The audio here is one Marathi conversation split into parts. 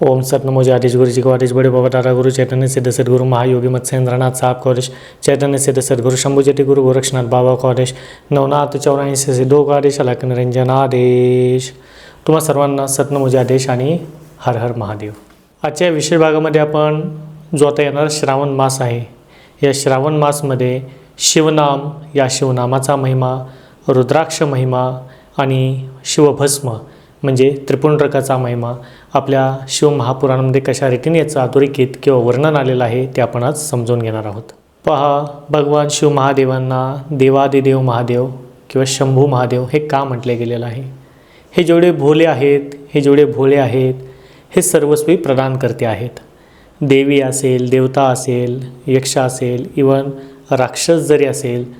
ओम सतनमोज आदेश गुरुजी को आदेश बड़े बाबा दादा गुरु चैतन्य सिद्ध सदगुरु महायोगी मत्स्येंद्रनाथ साहब को आदेश चैतन्य सिद्ध सदगुरु शंभू जटी गुरु गोरक्षनाथ बाबा को आदेश नवनाथ चौऱ्याऐंशी सिद्धो को आदेश अलक निरंजन आदेश। तुम्हा सर्वांना सतनमुजे आदेश आणि हर हर महादेव। आजच्या विशेष भागामध्ये आपण जो आता येणारा श्रावण मास आहे। या श्रावण मासमध्ये शिवनाम या शिवनामाचा महिमा रुद्राक्ष महिमा आणि शिवभस्म म्हणजे त्रिपुंडरकाचा महिमा आपल्या शिवमहापुराणामध्ये कशा रीतीने याचं अधोरेखित किंवा वर्णन आलेलं आहे ते आपण आज समजून घेणार आहोत. पहा भगवान शिव महादेवांना देवादिदेव महादेव किंवा शंभू महादेव हे का म्हटले गेलेलं आहे? हे जेवढे भोले आहेत हे जेवढे भोळे आहेत हे सर्वस्वी प्रदान करते आहेत. देवी असेल देवता असेल यक्ष असेल इवन राक्षस जरी असेल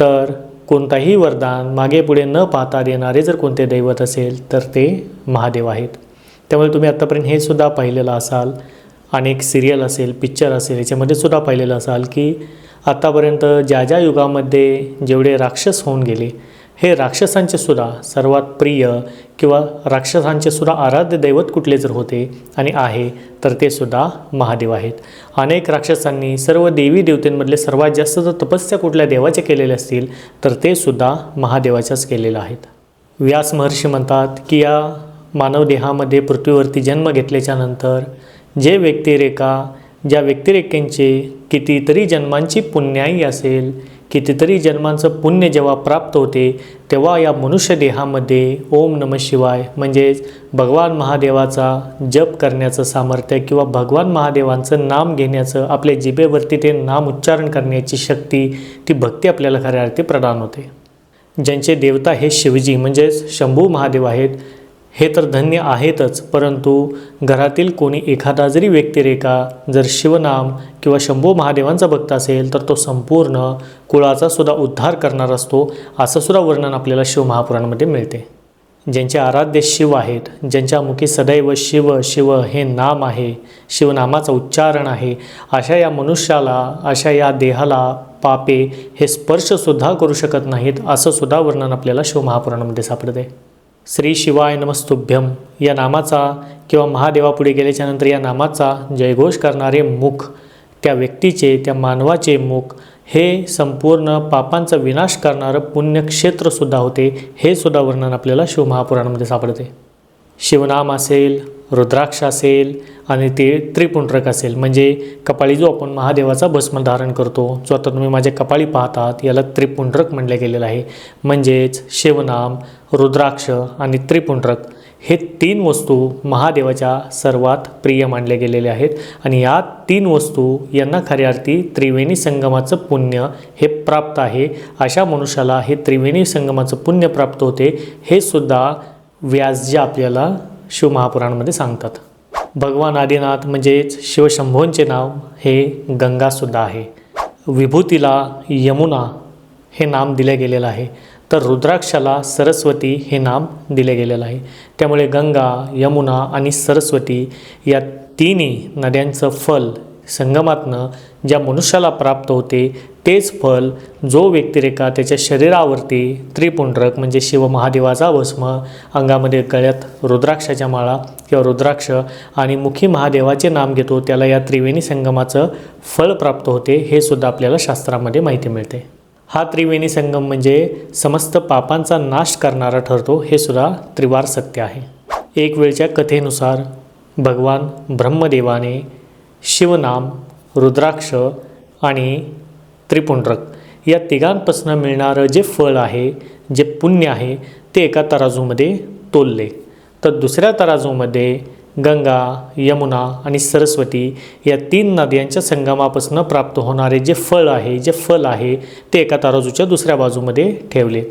तर कोणताही वरदान मागे पुढे न पाहता देणारे जर कोणते दैवत असेल तर ते महादेव आहेत. त्यामुळे तुम्ही आत्तापर्यंत हे सुद्धा पाहिलेलं असाल. अनेक सिरियल असेल पिक्चर असेल याच्यामध्ये सुद्धा पाहिलेलं असाल की आत्तापर्यंत ज्या ज्या युगामध्ये जेवढे राक्षस होऊन गेले हे राक्षसांचे सुद्धा सर्वात प्रिय किंवा राक्षसांचे सुद्धा आराध्य दैवत कुठले जर होते आणि आहे तर ते सुद्धा महादेव आहेत. अनेक राक्षसांनी सर्व देवी देवतेंमधले सर्वात जास्त जर तपस्या कुठल्या देवाचे केलेले असतील तर ते सुद्धा महादेवाच्याच केलेलं आहेत. व्यास महर्षी म्हणतात की या मानव देहामध्ये पृथ्वीवरती जन्म घेतल्याच्या नंतर जे व्यक्तिरेखा ज्या व्यक्तिरेखेंचे कितीतरी जन्मांची पुण्याई असेल कितीतरी जन्मांचं पुण्य जेव्हा प्राप्त होते तेव्हा या मनुष्य देहामध्ये ओम नम शिवाय म्हणजेच भगवान महादेवाचा जप करण्याचं सामर्थ्य किंवा भगवान महादेवांचं नाम घेण्याचं आपल्या जिभेवरती ते नाम उच्चारण करण्याची शक्ती ती भक्ती आपल्याला खऱ्या अर्थी प्रदान होते. ज्यांचे देवता हे शिवजी म्हणजेच शंभू महादेव आहेत हे तर धन्य आहेतच परंतु घरातील कोणी एखादा जरी व्यक्तिरेखा जर शिवनाम किंवा शंभू महादेवांचा भक्त असेल तर तो संपूर्ण कुळाचा सुद्धा उद्धार करणार असतो असं सुद्धा वर्णन आपल्याला शिवमहापुराणामध्ये मिळते. ज्यांचे आराध्य शिव आहेत ज्यांच्या मुखी सदैव शिव शिव हे नाम आहे शिवनामाचं उच्चारण आहे अशा या मनुष्याला अशा या देहाला पापे हे स्पर्शसुद्धा करू शकत नाहीत असं सुद्धा वर्णन आपल्याला शिवमहापुराणामध्ये सापडते. श्री शिवाय नमस्तुभ्यम या नामाचा किंवा महादेवापुढे गेल्याच्यानंतर या नामाचा जयघोष करणारे मुख त्या व्यक्तीचे त्या मानवाचे मुख हे संपूर्ण पापांचा विनाश करणारं पुण्यक्षेत्रसुद्धा होते. हे सुद्धा वर्णन आपल्याला शिवमहापुराणामध्ये सापडते. शिवनाम असेल रुद्राक्ष असेल आणि ते त्रिपुंडरक असेल. म्हणजे कपाळी जो आपण महादेवाचा भस्म धारण करतो जो आता तुम्ही माझ्या कपाळी पाहतात याला त्रिपुंडरक म्हणलं गेलेलं आहे. म्हणजेच शिवनाम रुद्राक्ष आणि त्रिपुंडरक हे तीन वस्तू महादेवाच्या सर्वात प्रिय मानले गेलेले आहेत. आणि या तीन वस्तू यांना खऱ्या अर्थी त्रिवेणी संगमाचं पुण्य हे प्राप्त आहे. अशा मनुष्याला हे त्रिवेणी संगमाचं पुण्य प्राप्त होते हे सुद्धा व्यास जे आपल्याला शिवमहापुराणमध्ये सांगतात. भगवान आदिनाथ म्हणजेच शिवशंभोंचे नाव हे गंगासुद्धा आहे. विभूतीला यमुना हे नाम दिले गेलेलं आहे. तर रुद्राक्षाला सरस्वती हे नाम दिले गेलेलं आहे. त्यामुळे गंगा यमुना आणि सरस्वती या तिन्ही नद्यांचं फल संगमातनं ज्या मनुष्याला प्राप्त होते तेच फल जो व्यक्तिरेखा त्याच्या शरीरावरती त्रिपुंडरक म्हणजे शिवमहादेवाचा भस्म अंगामध्ये गळ्यात रुद्राक्षाच्या माळा किंवा रुद्राक्ष आणि मुखी महादेवाचे नाम घेतो त्याला या त्रिवेणी संगमाचं फळ प्राप्त होते हे सुद्धा आपल्याला शास्त्रामध्ये माहिती मिळते. हा त्रिवेणी संगम म्हणजे समस्त पापांचा नाश करणारा ठरतो हे सुद्धा त्रिवार सत्य आहे. एक वेळच्या कथेनुसार भगवान ब्रह्मदेवाने शिवनाम रुद्राक्ष आणि त्रिपुंडरक या तिघांपासून मिळणारं जे फळ आहे जे पुण्य आहे ते एका तराजूमध्ये तोलले. तर दुसऱ्या तराजूमध्ये गंगा यमुना आणि सरस्वती या तीन नद्यांच्या संगमापासून प्राप्त होणारे जे फळ आहे जे फल आहे ते एका तराजूच्या दुसऱ्या बाजूमध्ये ठेवले.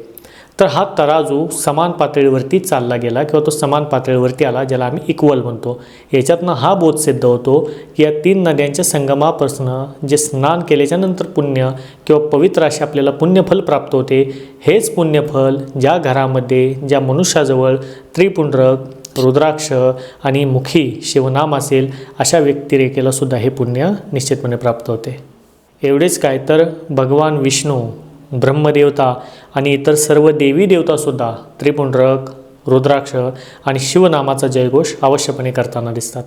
तर हा तराजू समान पातळीवरती चालला गेला किंवा तो समान पातळीवरती आला ज्याला आम्ही इक्वल म्हणतो. याच्यातनं हा बोध सिद्ध होतो की या तीन नद्यांच्या संगमापासून जे स्नान केल्याच्यानंतर पुण्य किंवा पवित्र असे आपल्याला पुण्यफल प्राप्त होते हेच पुण्यफल ज्या घरामध्ये ज्या मनुष्याजवळ त्रिपुंडरक रुद्राक्ष आणि मुखी शिवनाम असेल अशा व्यक्तिरेखेला सुद्धा हे पुण्य निश्चितपणे प्राप्त होते. एवढेच काय तर भगवान विष्णू ब्रह्मदेवता आणि इतर सर्व देवी देवतासुद्धा त्रिपुंडरक रुद्राक्ष आणि शिवनामाचा जयघोष अवश्यपणे करताना दिसतात.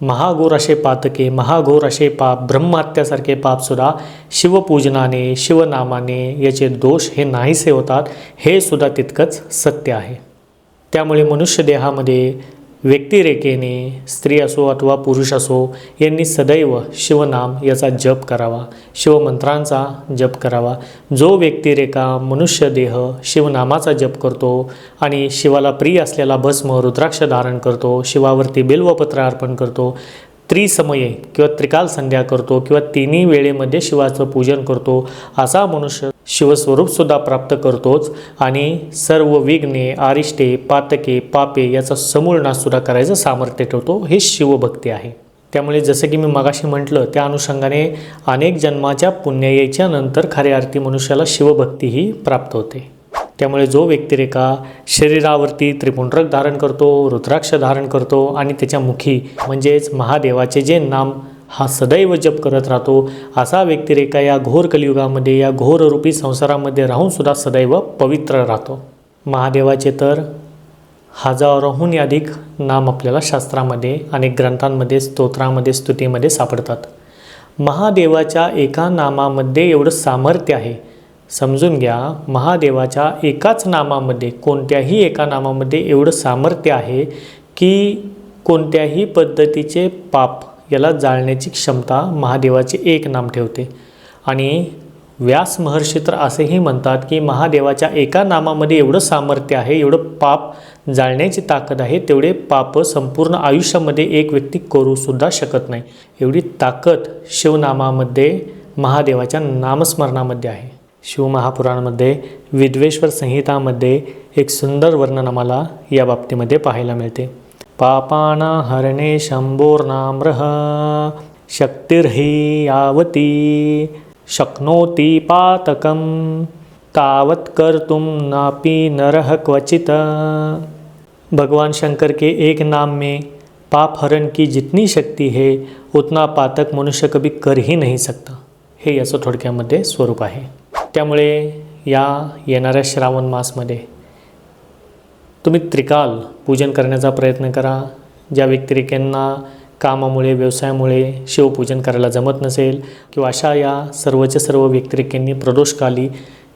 महाघोर असे पातके महाघोर असे पाप ब्रह्महत्यासारखे पापसुद्धा शिवपूजनाने शिवनामाने याचे दोष हे नाहीसे होतात हे सुद्धा तितकंच सत्य आहे. त्यामुळे मनुष्य देहामध्ये व्यक्तिरेखेने स्त्री असो अथवा पुरुष असो यांनी सदैव शिवनाम याचा जप करावा शिवमंत्रांचा जप करावा. जो व्यक्तिरेखा मनुष्य देह शिवनामाचा जप करतो आणि शिवाला प्रिय असलेला भस्म रुद्राक्ष धारण करतो शिवावरती बिल्वपत्र अर्पण करतो त्रिसमये किंवा त्रिकाल संध्या करतो किंवा तिन्ही वेळेमध्ये शिवाचं पूजन करतो असा मनुष्य शिवस्वरूपसुद्धा प्राप्त करतोच आणि सर्व विघ्ने आरिष्टे पातके पापे याचा समूळ नाशसुद्धा करायचं सामर्थ्य ठेवतो हे शिवभक्ती आहे. त्यामुळे जसं की मी मगाशी म्हटलं त्या अनुषंगाने अनेक जन्माच्या पुण्यायेच्या नंतर खऱ्या अर्थी मनुष्याला शिवभक्तीही प्राप्त होते. त्यामुळे जो व्यक्तिरेखा शरीरावरती त्रिपुंडरक धारण करतो रुद्राक्ष धारण करतो आणि त्याच्या मुखी म्हणजेच महादेवाचे जे नाम हा सदैव जप करत राहतो असा व्यक्तिरेखा या घोर कलियुगामध्ये या घोररूपी संसारामध्ये राहूनसुद्धा सदैव पवित्र राहतो. महादेवाचे तर हजारोहून अधिक नाम आपल्याला शास्त्रामध्ये अनेक ग्रंथांमध्ये स्तोत्रामध्ये स्तुतीमध्ये सापडतात. महादेवाच्या एका नामामध्ये एवढं सामर्थ्य आहे समजून घ्या महादेवाच्या एकाच नामामध्ये कोणत्याही एका नामामध्ये एवढं सामर्थ्य आहे की कोणत्याही पद्धतीचे पाप याला जाळण्याची क्षमता महादेवाचे एक नाम ठेवते. आणि व्यास महर्षी तर असेही म्हणतात की महादेवाच्या एका नामामध्ये एवढं सामर्थ्य आहे एवढं पाप जाळण्याची ताकद आहे तेवढे पाप संपूर्ण आयुष्यामध्ये एक व्यक्ती करूसुद्धा शकत नाही. एवढी ताकद शिवनामामध्ये महादेवाच्या नामस्मरणामध्ये आहे. शिवमहापुराणमध्ये विद्वेश्वर संहितामध्ये एक सुंदर वर्णन आम्हाला या बाबतीमध्ये पाहायला मिळते. पापाना हरणे शंभोर्नाम्रह शक्तिर्हि यावती शक्नोति पातकं तावत कर्तुम नापि नरह क्वचित। भगवान शंकर के एक नाम में पाप हरण की जितनी शक्ति है उतना पातक मनुष्य कभी कर ही नहीं सकता। हे याचं थोडक्यामध्ये स्वरूप आहे. त्यामुळे या येणाऱ्या श्रावण मासमध्ये तुम्ही त्रिकाल पूजन करण्याचा प्रयत्न करा ज्या व्यक्तिरेखांना कामामुळे व्यवसायामुळे शिवपूजन करायला जमत नसेल किंवा अशा या सर्वच्या सर्व व्यक्तिरेखांनी प्रदोषकाली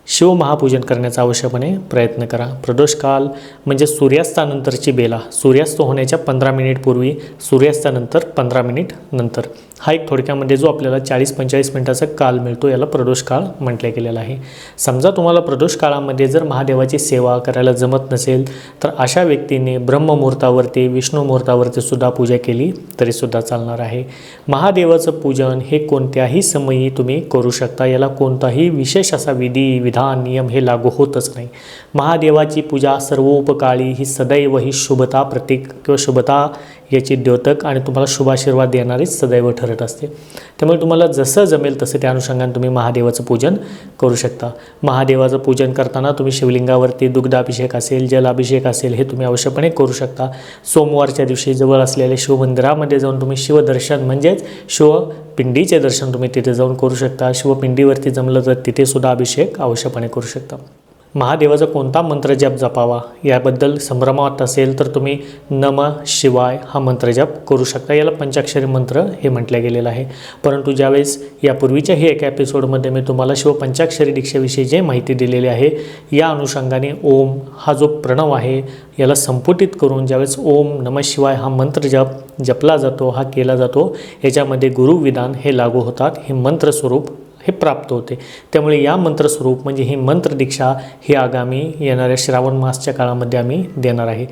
शिवमहापूजन करण्याचा आवश्यकपणे प्रयत्न करा. प्रदोषकाल म्हणजे सूर्यास्तानंतरची बेला. सूर्यास्त होण्याच्या पंधरा मिनिटपूर्वी सूर्यास्तानंतर पंधरा मिनिट नंतर. हा एक थोडक्यामध्ये जो आपल्याला चाळीस पंचेचाळीस मिनिटाचा काल मिळतो याला प्रदोष काळ म्हटलं गेलेला आहे. समजा तुम्हाला प्रदोष काळामध्ये जर महादेवाची सेवा करायला जमत नसेल तर अशा व्यक्तीने ब्रह्ममुहूर्तावरती विष्णू मुहूर्तावरती सुद्धा पूजा केली तरीसुद्धा चालणार आहे. महादेवाचं पूजन हे कोणत्याही समयी तुम्ही करू शकता याला कोणताही विशेष असा विधी विधान नियम हे लागू होतच नाही. महादेवाची पूजा सर्वोपकाळी ही सदैव ही शुभता प्रतीक किंवा शुभता याची द्योतक आणि तुम्हाला शुभाशीर्वाद देणारीच सदैव ठरत असते. त्यामुळे तुम्हाला जसं जमेल तसं त्या अनुषंगाने तुम्ही महादेवाचं पूजन करू शकता. महादेवाचं पूजन करताना तुम्ही शिवलिंगावरती दुग्धाभिषेक असेल जलाभिषेक असेल हे तुम्ही अवश्यपणे करू शकता. सोमवारच्या दिवशी जवळ असलेल्या शिवमंदिरामध्ये जाऊन तुम्ही शिवदर्शन म्हणजेच शिवपिंडीचे दर्शन तुम्ही तिथे जाऊन करू शकता. शिवपिंडीवरती जमलं तर तिथेसुद्धा अभिषेक अवश्यपणे करू शकता. महादेवाचा कोणता मंत्र जप जपावा? याबद्दल संभ्रमात असेल तर तुम्ही नम शिवाय हा मंत्र जप करू शकता. याला पंचाक्षरी मंत्र हे म्हटलं गेलेलं आहे. परंतु ज्यावेळेस यापूर्वीच्याही एका एपिसोडमध्ये मी तुम्हाला शिवपंचाक्षरी दीक्षेविषयी जे माहिती दिलेली आहे या अनुषंगाने ओम हा जो प्रणव आहे याला संपुटित करून ज्यावेळेस ओम नम शिवाय हा मंत्र जप जपला जातो हा केला जातो याच्यामध्ये गुरुविधान हे लागू होतात. हे मंत्रस्वरूप हे प्राप्त होते. त्यामुळे या मंत्रस्वरूप म्हणजे ही मंत्रदीक्षा ही आगामी येणाऱ्या श्रावण मासच्या काळामध्ये आम्ही देणार आहे.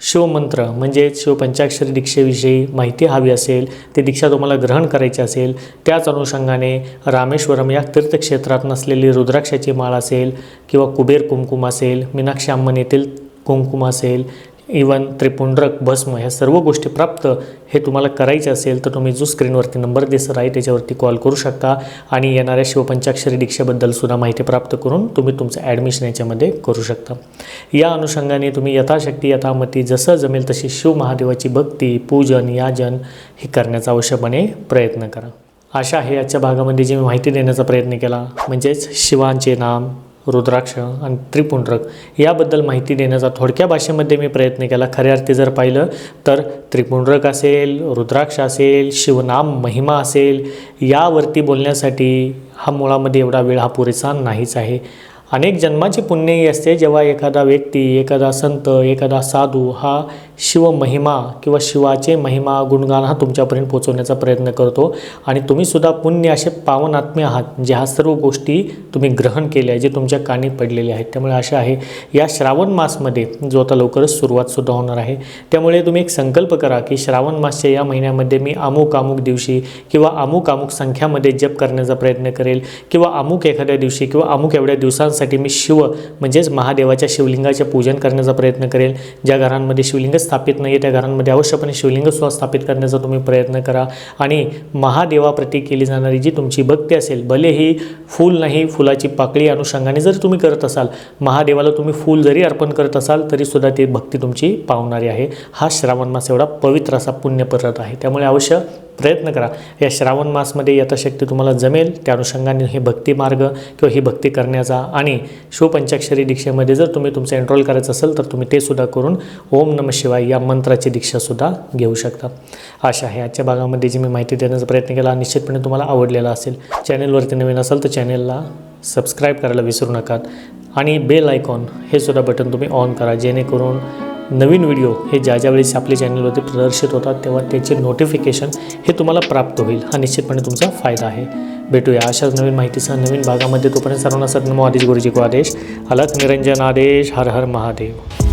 शिवमंत्र म्हणजे शिवपंचाक्षरी दीक्षेविषयी माहिती हवी असेल ती दीक्षा तुम्हाला ग्रहण करायची असेल त्याच अनुषंगाने रामेश्वरम या तीर्थक्षेत्रात नसलेली रुद्राक्षाची माळ असेल किंवा कुबेर कुमकुम असेल मीनाक्षी अम्मन येथील कुंकुम असेल इवन त्रिपुंडरक भस्म ह्या सर्व गोष्टी प्राप्त हे तुम्हाला करायचे असेल तर तुम्ही जो स्क्रीनवरती नंबर दिसत आहे त्याच्यावरती कॉल करू शकता. आणि येणाऱ्या शिवपंचाक्षरी दीक्षेबद्दल सुद्धा माहिती प्राप्त करून तुम्ही तुमचं ॲडमिशन याच्यामध्ये करू शकता. या अनुषंगाने तुम्ही यथाशक्ती यथामती जसं जमेल तशी शिव महादेवाची भक्ती पूजन याजन हे करण्याचा आवश्यकपणे प्रयत्न करा. आशा आहे आजच्या भागामध्ये जी मी माहिती देण्याचा प्रयत्न केला. म्हणजेच शिवांचे नाम. रुद्राक्ष आणि त्रिपुंड्रक याबद्दल माहिती देण्याचा थोडक्या भाषेमध्ये मी प्रयत्न केला. खऱ्या अर्थी जर पाहिलं तर त्रिपुंड्रक असेल रुद्राक्ष असेल शिवनाम महिमा असेल यावरती बोलण्यासाठी हा मुळामध्ये एवढा वेळ हा पुरेसा नाहीच आहे. अनेक जन्माची पुण्यही असते. जेव्हा एखादा व्यक्ती एखादा संत एखादा साधू हा शिव महिमा किंवा शिवाचे महिमा गुणगान हा तुमच्यापर्यंत पोहोचवण्याचा प्रयत्न करतो. आणि तुम्हीसुद्धा पुण्य असे पावनात्म्य आहात जे ह्या सर्व गोष्टी तुम्ही ग्रहण केल्या जे तुमच्या कानी पडलेले आहेत. त्यामुळे अशा आहे या श्रावण मासमध्ये जो आता लवकरच सुरुवातसुद्धा होणार आहे त्यामुळे तुम्ही एक संकल्प करा की श्रावण मासच्या या महिन्यामध्ये मी अमुक अमुक दिवशी किंवा अमुक अमुक संख्यामध्ये जप करण्याचा प्रयत्न करेल किंवा अमुक एखाद्या दिवशी किंवा अमुक एवढ्या दिवसांसाठी मी शिव म्हणजेच महादेवाच्या शिवलिंगाचे पूजन करण्याचा प्रयत्न करेल. ज्या घरांमध्ये शिवलिंग स्थापित नाही आहे त्या घरांमध्ये. अवश्यपणे शिवलिंगसुद्धा स्थापित करण्याचा तुम्ही प्रयत्न करा. आणि महादेवाप्रती केली जाणारी जी तुमची भक्ती असेल भले ही फूल नाही फुलाची पाकळी अनुषंगाने जरी तुम्ही करत असाल महादेवाला तुम्ही फूल जरी अर्पण करत असाल तरीसुद्धा ती भक्ती तुमची पावणारी आहे. हा श्रावण मास एवढा पवित्र असा पुण्यप्रत आहे. त्यामुळे अवश्य प्रयत्न करा. या श्रावण मासमध्ये यथाशक्ती तुम्हाला जमेल. त्या अनुषंगाने हे भक्ती मार्ग किंवा ही भक्ती करण्याचा आणि शिवपंचाक्षरी दीक्षेमध्ये जर तुम्ही तुमचं एनरोल करायचं असेल तर तुम्ही ते सुद्धा करून ओम नम शिवाय या मंत्राची दीक्षासुद्धा घेऊ शकता. अशा आहे आजच्या भागामध्ये जी मी माहिती देण्याचा प्रयत्न केला निश्चितपणे तुम्हाला आवडलेला असेल. चॅनेलवरती नवीन असाल तर चॅनेलला सबस्क्राईब करायला विसरू नका. आणि बेल आयकॉन हे सुद्धा बटन तुम्ही ऑन करा जेणेकरून नवीन व्हिडिओ हे ज्या ज्या वेळेस आपल्या चॅनलवरती प्रदर्शित होतात तेव्हा त्याचे नोटिफिकेशन हे तुम्हाला प्राप्त होईल. हा निश्चितपणे तुमचा फायदा आहे. भेटूया अशाच नवीन माहितीसह नवीन भागामध्ये. तोपर्यंत सर्वांना सद्नमो आदेश गुरुजी को आदेश. अलख निरंजन आदेश. हर हर महादेव.